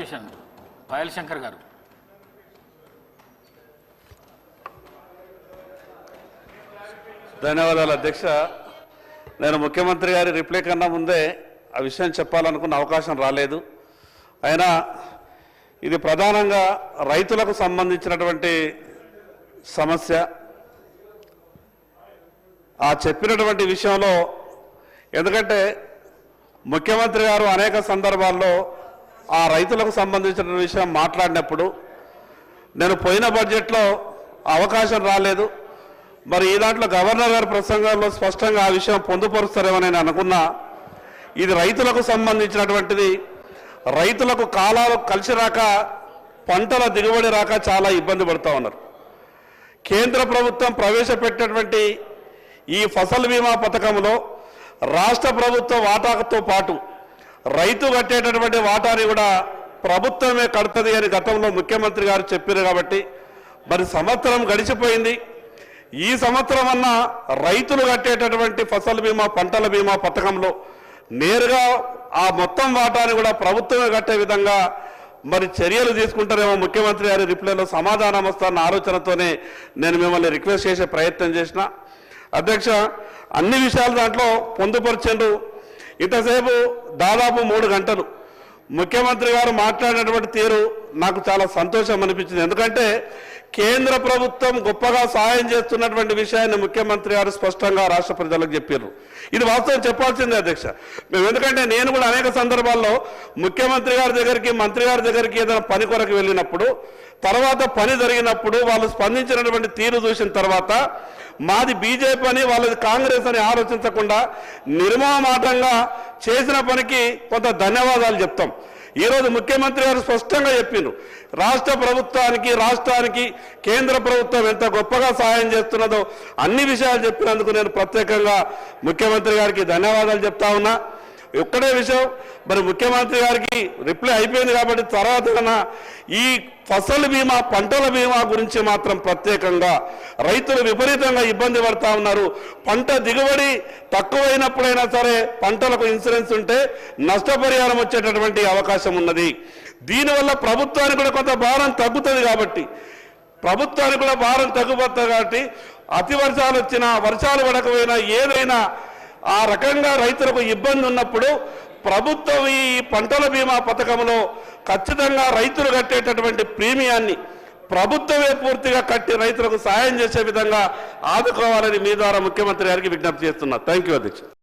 Clarification Payal Shankar గారు. ధన్యవాదాలు అధ్యక్ష. నేను ముఖ్యమంత్రి గారి రిప్లై కన్నా ముందే ఆ విషయం చెప్పాలనుకున్న అవకాశం రాలేదు. అయినా ఇది ప్రధానంగా రైతులకు సంబంధించినటువంటి సమస్య. ఆ చెప్పినటువంటి విషయంలో ఎందుకంటే ముఖ్యమంత్రి గారు అనేక సందర్భాల్లో ఆ రైతులకు సంబంధించిన విషయం మాట్లాడినప్పుడు నేను పోయిన బడ్జెట్లో అవకాశం రాలేదు. మరి ఈ దాంట్లో గవర్నర్ గారి ప్రసంగంలో స్పష్టంగా ఆ విషయం పొందుపరుస్తారేమో నేను అనుకున్నా. ఇది రైతులకు సంబంధించినటువంటిది. రైతులకు కాలాలు కలిసి రాక పంటల దిగుబడి రాక చాలా ఇబ్బంది పడుతూ ఉన్నారు. కేంద్ర ప్రభుత్వం ప్రవేశపెట్టినటువంటి ఈ ఫసల్ బీమా పథకంలో రాష్ట్ర ప్రభుత్వ వాటాతో పాటు రైతు కట్టేటటువంటి వాటాని కూడా ప్రభుత్వమే కడుతుంది అని గతంలో ముఖ్యమంత్రి గారు చెప్పారు కాబట్టి మరి సంవత్సరం గడిచిపోయింది. ఈ సంవత్సరం అన్న రైతులు కట్టేటటువంటి ఫసల్ బీమా పంటల బీమా పథకంలో నేరుగా ఆ మొత్తం వాటాని కూడా ప్రభుత్వమే కట్టే విధంగా మరి చర్యలు తీసుకుంటారేమో ముఖ్యమంత్రి గారి రిప్లైలో సమాధానం వస్తారన్న ఆలోచనతోనే నేను మిమ్మల్ని రిక్వెస్ట్ చేసే ప్రయత్నం చేసిన. అధ్యక్ష అన్ని విషయాలు దాంట్లో పొందుపరిచేందుకు ఇంతసేపు దాదాపు మూడు గంటలు. ముఖ్యమంత్రి గారు మాట్లాడినటువంటి తీరు నాకు చాలా సంతోషం అనిపించింది. ఎందుకంటే కేంద్ర ప్రభుత్వం గొప్పగా సహాయం చేస్తున్నటువంటి విషయాన్ని ముఖ్యమంత్రి గారు స్పష్టంగా రాష్ట్ర ప్రజలకు చెప్పారు ఇది వాస్తవం చెప్పాల్సిందే అధ్యక్ష. మేము ఎందుకంటే నేను కూడా అనేక సందర్భాల్లో ముఖ్యమంత్రి గారి దగ్గరికి మంత్రి గారి దగ్గరికి ఏదైనా పని కొరకు వెళ్ళినప్పుడు తర్వాత పని జరిగినప్పుడు వాళ్ళు స్పందించినటువంటి తీరు చూసిన తర్వాత మాది బీజేపీ అని వాళ్ళది కాంగ్రెస్ అని ఆలోచించకుండా నిర్మమాటంగా చేసిన పనికి కొంత ధన్యవాదాలు చెప్తాం. ఈరోజు ముఖ్యమంత్రి గారు స్పష్టంగా చెప్పిండ్రు. రాష్ట్ర ప్రభుత్వానికి రాష్ట్రానికి కేంద్ర ప్రభుత్వం ఎంత గొప్పగా సహాయం చేస్తున్నదో అన్ని విషయాలు చెప్పినందుకు నేను ప్రత్యేకంగా ముఖ్యమంత్రి గారికి ధన్యవాదాలు చెప్తా ఉన్నా. ఒక్కడే విషయం మరి ముఖ్యమంత్రి గారికి రిప్లై అయిపోయింది కాబట్టి తర్వాత ఈ ఫసల్ బీమా పంటల బీమా గురించి మాత్రం ప్రత్యేకంగా రైతులు విపరీతంగా ఇబ్బంది పడతా ఉన్నారు. పంట దిగుబడి తక్కువైనప్పుడైనా సరే పంటలకు ఇన్సూరెన్స్ ఉంటే నష్టపరిహారం వచ్చేటటువంటి అవకాశం ఉన్నది. దీనివల్ల ప్రభుత్వానికి కూడా కొంత భారం తగ్గుతుంది కాబట్టి ప్రభుత్వానికి కూడా భారం తగ్గిపోతుంది కాబట్టి అతి వర్షాలు వచ్చినా వర్షాలు పడకపోయినా ఏదైనా ఆ రకంగా రైతులకు ఇబ్బంది ఉన్నప్పుడు ప్రభుత్వం ఈ పంటల బీమా పథకంలో ఖచ్చితంగా రైతులు కట్టేటటువంటి ప్రీమియాన్ని ప్రభుత్వమే పూర్తిగా కట్టి రైతులకు సాయం చేసే విధంగా ఆదుకోవాలని మీ ద్వారా ముఖ్యమంత్రి గారికి విజ్ఞప్తి చేస్తున్నా. థ్యాంక్ యూ అధ్యక్ష.